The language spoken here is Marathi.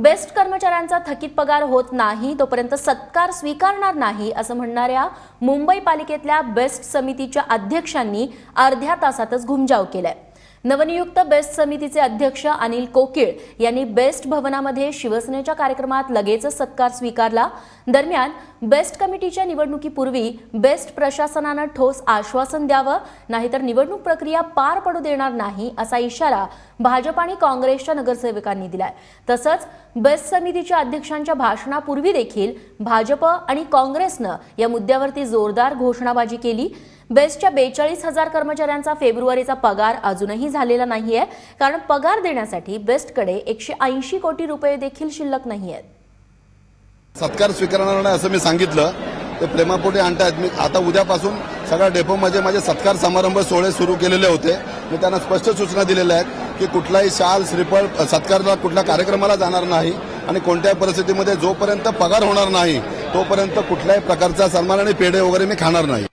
बेस्ट कर्मचाऱ्यांचा थकीत पगार होत नाही तोपर्यंत सत्कार स्वीकारणार नाही असं म्हणणाऱ्या मुंबई पालिकेतल्या बेस्ट समितीच्या अध्यक्षांनी अर्ध्या तासातच घुमजाव केलाय. नवनियुक्त बेस्ट समितीचे अध्यक्ष अनिल कोकिळ यांनी बेस्ट भवनामध्ये शिवसेनेच्या कार्यक्रमात लगेचच सत्कार स्वीकारला. दरम्यान बेस्ट कमिटीच्या निवडणुकीपूर्वी बेस्ट प्रशासनानं ठोस आश्वासन द्यावं नाहीतर निवडणूक प्रक्रिया पार पडू देणार नाही असा इशारा भाजप आणि काँग्रेसच्या नगरसेवकांनी दिलाय. तसंच बेस्ट समितीच्या अध्यक्षांच्या भाषणापूर्वी देखील भाजप आणि काँग्रेसनं या मुद्द्यावरती जोरदार घोषणाबाजी केली. बेस्टच्या बेचाळीस हजार कर्मचाऱ्यांचा फेब्रुवारीचा पगार अजूनही झालेला नाहीये. कारण पगार देण्यासाठी बेस्टकडे एकशे ऐंशी कोटी रुपये देखील शिल्लक नाही आहेत सत्कार स्वीकारणार नाही असं मी सांगितलं. ते प्रेमापोटी आणतायत. मी आता उद्यापासून सगळ्या डेपोमध्ये माझे सत्कार समारंभ सोहळे सुरू केलेले होते. मी त्यांना स्पष्ट सूचना दिलेल्या आहेत की कुठलाही शाल श्रीफळ सत्कारला कुठल्या कार्यक्रमाला जाणार नाही आणि कोणत्याही परिस्थितीमध्ये जोपर्यंत पगार होणार नाही तोपर्यंत कुठल्याही प्रकारचा सन्मान आणि पेढे वगैरे मी खाणार नाही.